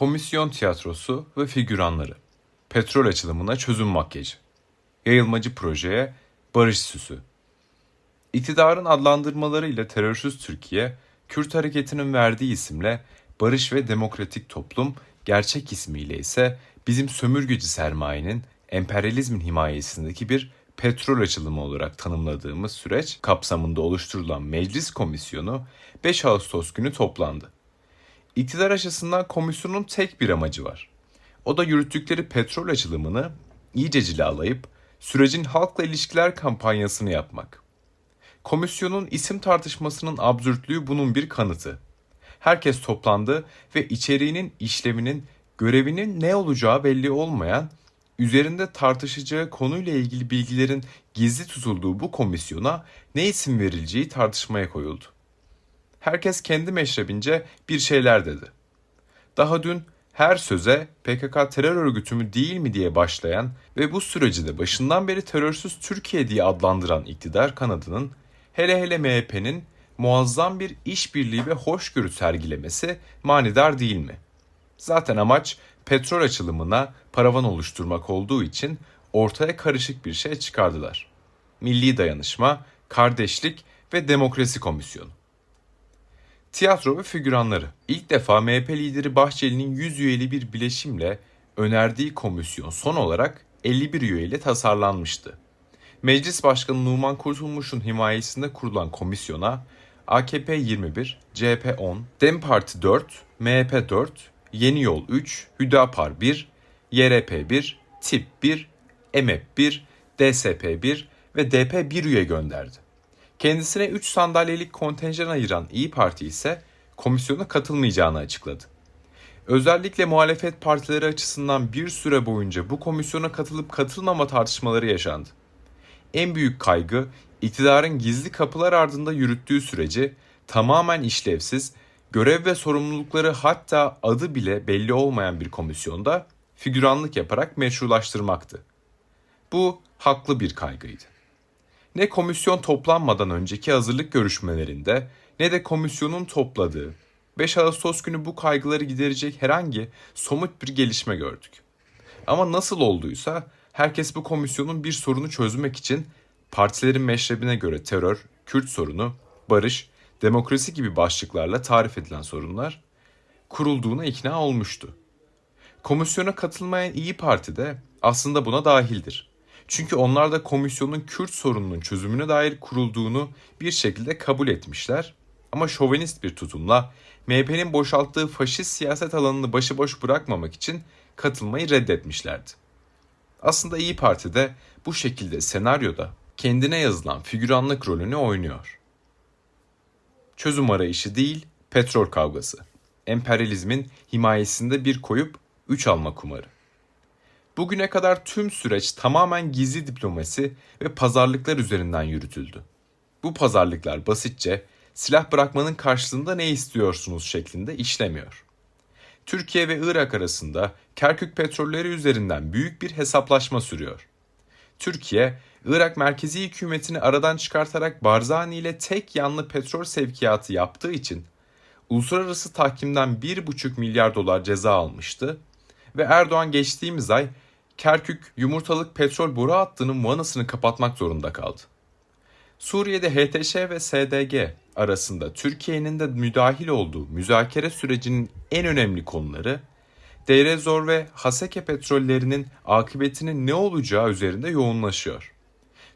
Komisyon tiyatrosu ve figüranları. Petrol açılımına çözüm makyajı. Yayılmacı projeye barış süsü. İktidarın adlandırmalarıyla terörsüz Türkiye, Kürt hareketinin verdiği isimle Barış ve Demokratik Toplum, gerçek ismiyle ise bizim sömürgeci sermayenin emperyalizmin himayesindeki bir petrol açılımı olarak tanımladığımız süreç kapsamında oluşturulan meclis komisyonu 5 Ağustos günü toplandı. İktidar açısından komisyonun tek bir amacı var. O da yürüttükleri petrol açılımını iyice cilalayıp sürecin halkla ilişkiler kampanyasını yapmak. Komisyonun isim tartışmasının absürtlüğü bunun bir kanıtı. Herkes toplandı ve içeriğinin, işlevinin, görevinin ne olacağı belli olmayan, üzerinde tartışacağı konuyla ilgili bilgilerin gizli tutulduğu bu komisyona ne isim verileceği tartışmaya koyuldu. Herkes kendi meşrebince bir şeyler dedi. Daha dün her söze PKK terör örgütü mü değil mi diye başlayan ve bu süreci de başından beri terörsüz Türkiye diye adlandıran iktidar kanadının hele hele MHP'nin muazzam bir işbirliği ve hoşgörü sergilemesi manidar değil mi? Zaten amaç petrol açılımına paravan oluşturmak olduğu için ortaya karışık bir şey çıkardılar. Milli Dayanışma, Kardeşlik ve Demokrasi Komisyonu. Tiyatro ve figüranları. İlk defa MHP lideri Bahçeli'nin 100 üyeli bir bileşimle önerdiği komisyon son olarak 51 üyeyle tasarlanmıştı. Meclis Başkanı Numan Kurtulmuş'un himayesinde kurulan komisyona AKP 21, CHP 10, DEM Parti 4, MHP 4, Yeni Yol 3, Hüdapar 1, YRP 1, TİP 1, EMEP 1, DSP 1 ve DP 1 üye gönderdi. Kendisine 3 sandalyelik kontenjan ayıran İyi Parti ise komisyona katılmayacağını açıkladı. Özellikle muhalefet partileri açısından bir süre boyunca bu komisyona katılıp katılmama tartışmaları yaşandı. En büyük kaygı iktidarın gizli kapılar ardında yürüttüğü süreci tamamen işlevsiz, görev ve sorumlulukları hatta adı bile belli olmayan bir komisyonda figüranlık yaparak meşrulaştırmaktı. Bu haklı bir kaygıydı. Ne komisyon toplanmadan önceki hazırlık görüşmelerinde ne de komisyonun topladığı 5 Ağustos günü bu kaygıları giderecek herhangi somut bir gelişme gördük. Ama nasıl olduysa herkes bu komisyonun bir sorunu çözmek için partilerin meşrebine göre terör, Kürt sorunu, barış, demokrasi gibi başlıklarla tarif edilen sorunlar kurulduğuna ikna olmuştu. Komisyona katılmayan İyi Parti de aslında buna dahildir. Çünkü onlar da komisyonun Kürt sorununun çözümüne dair kurulduğunu bir şekilde kabul etmişler. Ama şovenist bir tutumla MHP'nin boşalttığı faşist siyaset alanını başıboş bırakmamak için katılmayı reddetmişlerdi. Aslında İyi Parti de bu şekilde senaryoda kendine yazılan figüranlık rolünü oynuyor. Çözüm arayışı değil, petrol kavgası. Emperyalizmin himayesinde bir koyup üç alma kumarı. Bugüne kadar tüm süreç tamamen gizli diplomasi ve pazarlıklar üzerinden yürütüldü. Bu pazarlıklar basitçe silah bırakmanın karşılığında ne istiyorsunuz şeklinde işlemiyor. Türkiye ve Irak arasında Kerkük petrolleri üzerinden büyük bir hesaplaşma sürüyor. Türkiye, Irak merkezi hükümetini aradan çıkartarak Barzani ile tek yanlı petrol sevkiyatı yaptığı için uluslararası tahkimden 1,5 milyar dolar ceza almıştı ve Erdoğan geçtiğimiz ay Kerkük yumurtalık petrol boru hattının vanasını kapatmak zorunda kaldı. Suriye'de HTŞ ve SDG arasında Türkiye'nin de müdahil olduğu müzakere sürecinin en önemli konuları Deir Zor ve Haseke petrollerinin akıbetinin ne olacağı üzerinde yoğunlaşıyor.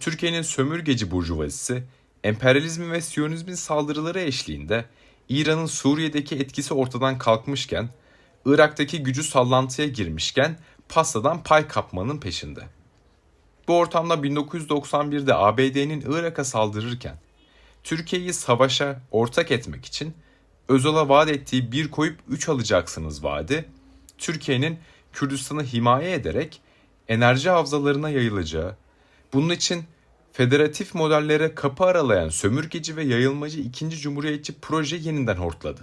Türkiye'nin sömürgeci burjuvazisi, emperyalizmin ve siyonizmin saldırıları eşliğinde İran'ın Suriye'deki etkisi ortadan kalkmışken, Irak'taki gücü sallantıya girmişken pastadan pay kapmanın peşinde. Bu ortamda 1991'de ABD'nin Irak'a saldırırken Türkiye'yi savaşa ortak etmek için Özal'a vaat ettiği bir koyup üç alacaksınız vaadi, Türkiye'nin Kürdistan'ı himaye ederek enerji havzalarına yayılacağı, bunun için federatif modellere kapı aralayan sömürgeci ve yayılmacı ikinci cumhuriyetçi proje yeniden hortladı.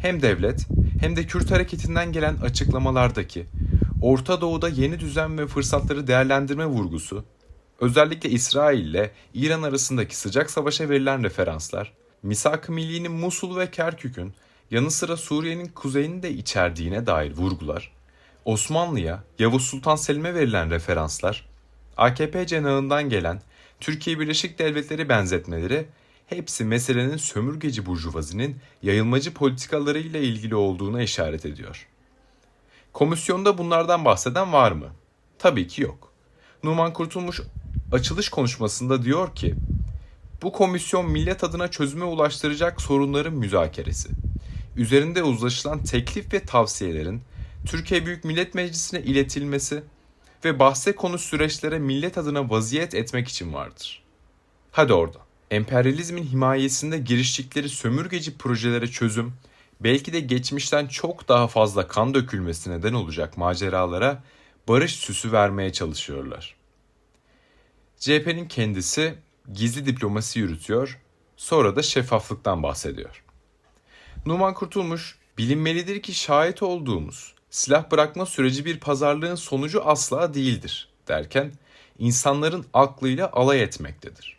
Hem devlet hem de Kürt hareketinden gelen açıklamalardaki Orta Doğu'da yeni düzen ve fırsatları değerlendirme vurgusu, özellikle İsrail ile İran arasındaki sıcak savaşa verilen referanslar, Misak-ı Milli'nin Musul ve Kerkük'ün yanı sıra Suriye'nin kuzeyini de içerdiğine dair vurgular, Osmanlı'ya, Yavuz Sultan Selim'e verilen referanslar, AKP cenahından gelen Türkiye Birleşik Devletleri benzetmeleri hepsi meselenin sömürgeci burjuvazinin yayılmacı politikalarıyla ilgili olduğuna işaret ediyor. Komisyonda bunlardan bahseden var mı? Tabii ki yok. Numan Kurtulmuş açılış konuşmasında diyor ki, bu komisyon millet adına çözüme ulaştıracak sorunların müzakeresi. Üzerinde uzlaşılan teklif ve tavsiyelerin Türkiye Büyük Millet Meclisi'ne iletilmesi ve bahse konu süreçlere millet adına vaziyet etmek için vardır. Hadi orada. Emperyalizmin himayesinde giriştikleri sömürgeci projelere çözüm, belki de geçmişten çok daha fazla kan dökülmesi neden olacak maceralara barış süsü vermeye çalışıyorlar. CHP'nin kendisi gizli diplomasi yürütüyor, sonra da şeffaflıktan bahsediyor. Numan Kurtulmuş, bilinmelidir ki şahit olduğumuz silah bırakma süreci bir pazarlığın sonucu asla değildir derken insanların aklıyla alay etmektedir.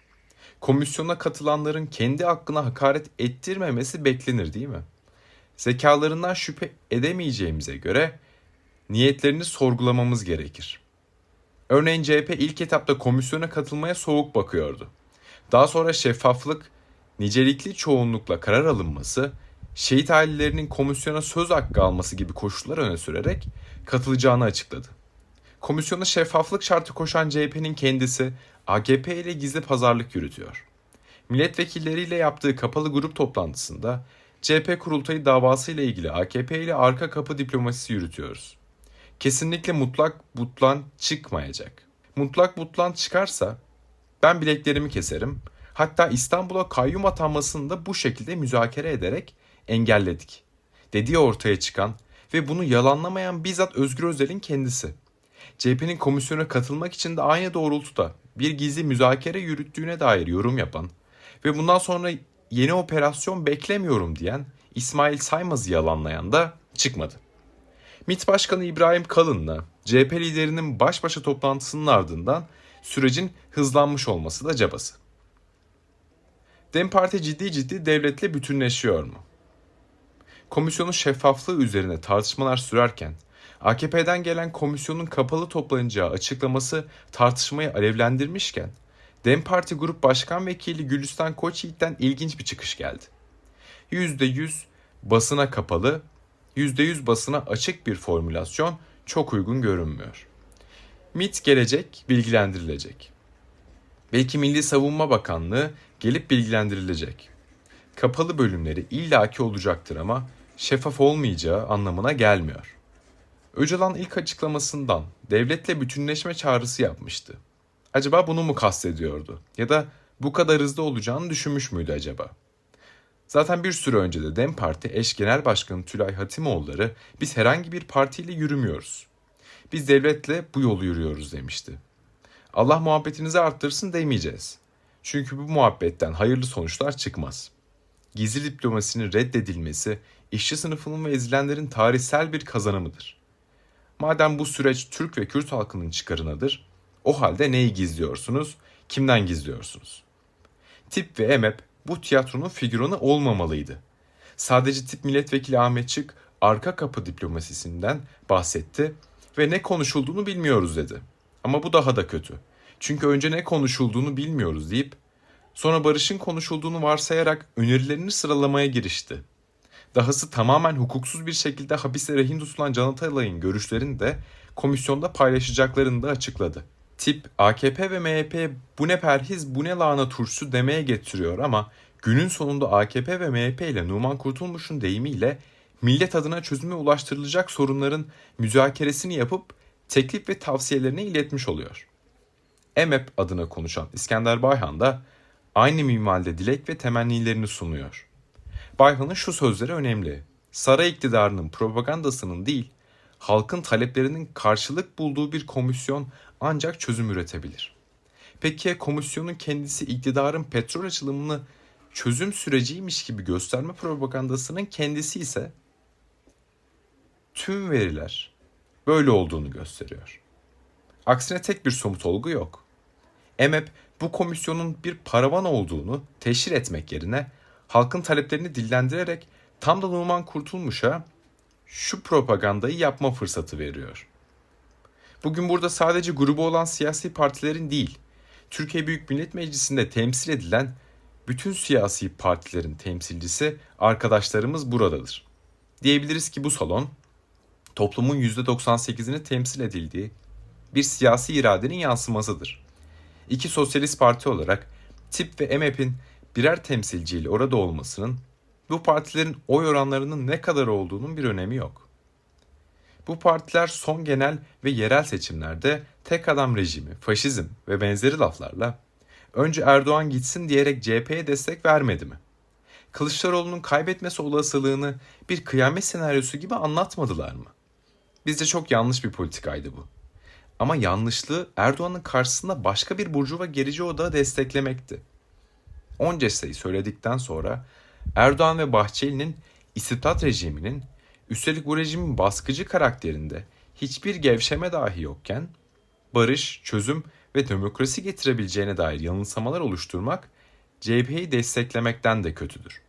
Komisyona katılanların kendi hakkına hakaret ettirmemesi beklenir değil mi? Zekalarından şüphe edemeyeceğimize göre niyetlerini sorgulamamız gerekir. Örneğin CHP ilk etapta komisyona katılmaya soğuk bakıyordu. Daha sonra şeffaflık, nicelikli çoğunlukla karar alınması, şehit ailelerinin komisyona söz hakkı alması gibi koşullar öne sürerek katılacağını açıkladı. Komisyona şeffaflık şartı koşan CHP'nin kendisi AKP ile gizli pazarlık yürütüyor. Milletvekilleriyle yaptığı kapalı grup toplantısında CHP kurultayı davası ile ilgili AKP ile arka kapı diplomasisi yürütüyoruz. Kesinlikle mutlak butlan çıkmayacak. Mutlak butlan çıkarsa ben bileklerimi keserim. Hatta İstanbul'a kayyum atanmasını da bu şekilde müzakere ederek engelledik. Dediği ortaya çıkan ve bunu yalanlamayan bizzat Özgür Özel'in kendisi. CHP'nin komisyona katılmak için de aynı doğrultuda bir gizli müzakere yürüttüğüne dair yorum yapan ve bundan sonra yeni operasyon beklemiyorum diyen İsmail Saymaz'ı yalanlayan da çıkmadı. MİT Başkanı İbrahim Kalın'la CHP liderinin baş başa toplantısının ardından sürecin hızlanmış olması da cabası. Dem Parti ciddi ciddi devletle bütünleşiyor mu? Komisyonun şeffaflığı üzerine tartışmalar sürerken AKP'den gelen komisyonun kapalı toplanacağı açıklaması tartışmayı alevlendirmişken Dem Parti Grup Başkan Vekili Gülistan Koçyiğit'ten ilginç bir çıkış geldi. %100 basına kapalı, %100 basına açık bir formülasyon çok uygun görünmüyor. MIT gelecek, bilgilendirilecek. Belki Milli Savunma Bakanlığı gelip bilgilendirilecek. Kapalı bölümleri illaki olacaktır ama şeffaf olmayacağı anlamına gelmiyor. Öcalan ilk açıklamasından devletle bütünleşme çağrısı yapmıştı. Acaba bunu mu kastediyordu? Ya da bu kadar hızlı olacağını düşünmüş müydü acaba? Zaten bir süre önce de DEM Parti eş genel başkanı Tülay Hatimoğulları biz herhangi bir partiyle yürümüyoruz. Biz devletle bu yolu yürüyoruz demişti. Allah muhabbetinizi arttırsın demeyeceğiz. Çünkü bu muhabbetten hayırlı sonuçlar çıkmaz. Gizli diplomasinin reddedilmesi işçi sınıfının ve ezilenlerin tarihsel bir kazanımıdır. Madem bu süreç Türk ve Kürt halkının çıkarınadır, o halde neyi gizliyorsunuz, kimden gizliyorsunuz? Tip ve EMEP bu tiyatronun figüranı olmamalıydı. Sadece tip milletvekili Ahmet Çık arka kapı diplomasisinden bahsetti ve ne konuşulduğunu bilmiyoruz dedi. Ama bu daha da kötü. Çünkü önce ne konuşulduğunu bilmiyoruz deyip sonra barışın konuşulduğunu varsayarak önerilerini sıralamaya girişti. Dahası tamamen hukuksuz bir şekilde hapiste rehin tutulan Can Atalay'ın görüşlerini de komisyonda paylaşacaklarını da açıkladı. Tip AKP ve MHP bu ne perhiz bu ne lahana turşusu demeye getiriyor ama günün sonunda AKP ve MHP ile Numan Kurtulmuş'un deyimiyle millet adına çözüme ulaştırılacak sorunların müzakeresini yapıp teklif ve tavsiyelerini iletmiş oluyor. EMEP adına konuşan İskender Bayhan da aynı minvalde dilek ve temennilerini sunuyor. Bayhan'ın şu sözleri önemli. Saray iktidarının propagandasının değil, halkın taleplerinin karşılık bulduğu bir komisyon ancak çözüm üretebilir. Peki komisyonun kendisi iktidarın petrol açılımını çözüm süreciymiş gibi gösterme propagandasının kendisi ise tüm veriler böyle olduğunu gösteriyor. Aksine tek bir somut olgu yok. EMEP bu komisyonun bir paravan olduğunu teşhir etmek yerine halkın taleplerini dillendirerek tam da Numan Kurtulmuş'a şu propagandayı yapma fırsatı veriyor. Bugün burada sadece grubu olan siyasi partilerin değil, Türkiye Büyük Millet Meclisi'nde temsil edilen bütün siyasi partilerin temsilcisi arkadaşlarımız buradadır. Diyebiliriz ki bu salon toplumun %98'ini temsil edildiği bir siyasi iradenin yansımasıdır. İki sosyalist parti olarak TİP ve MHP'in birer temsilciyle orada olmasının bu partilerin oy oranlarının ne kadar olduğunun bir önemi yok. Bu partiler son genel ve yerel seçimlerde tek adam rejimi, faşizm ve benzeri laflarla önce Erdoğan gitsin diyerek CHP'ye destek vermedi mi? Kılıçdaroğlu'nun kaybetmesi olasılığını bir kıyamet senaryosu gibi anlatmadılar mı? Bizce çok yanlış bir politikaydı bu. Ama yanlışlığı Erdoğan'ın karşısında başka bir burjuva gerici odağı desteklemekti. Onca sayı söyledikten sonra Erdoğan ve Bahçeli'nin istibdat rejiminin üstelik bu rejimin baskıcı karakterinde hiçbir gevşeme dahi yokken barış, çözüm ve demokrasi getirebileceğine dair yanılsamalar oluşturmak CHP'yi desteklemekten de kötüdür.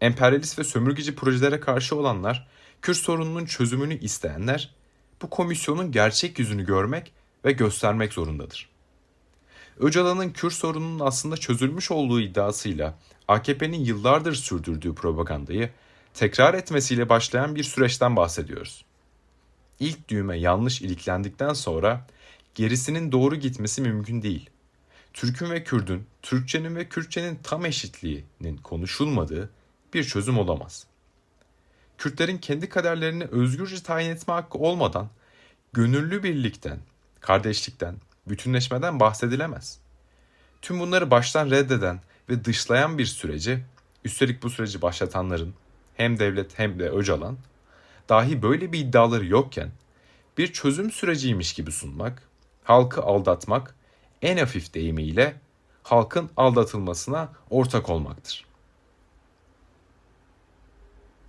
Emperyalist ve sömürgeci projelere karşı olanlar, Kürt sorununun çözümünü isteyenler bu komisyonun gerçek yüzünü görmek ve göstermek zorundadır. Öcalan'ın Kürt sorununun aslında çözülmüş olduğu iddiasıyla AKP'nin yıllardır sürdürdüğü propagandayı tekrar etmesiyle başlayan bir süreçten bahsediyoruz. İlk düğme yanlış iliklendikten sonra gerisinin doğru gitmesi mümkün değil. Türk'ün ve Kürd'ün, Türkçenin ve Kürtçenin tam eşitliğinin konuşulmadığı bir çözüm olamaz. Kürtlerin kendi kaderlerini özgürce tayin etme hakkı olmadan gönüllü birlikten, kardeşlikten, bütünleşmeden bahsedilemez. Tüm bunları baştan reddeden ve dışlayan bir süreci, üstelik bu süreci başlatanların hem devlet hem de Öcalan dahi böyle bir iddiaları yokken bir çözüm süreciymiş gibi sunmak, halkı aldatmak en hafif deyimiyle halkın aldatılmasına ortak olmaktır.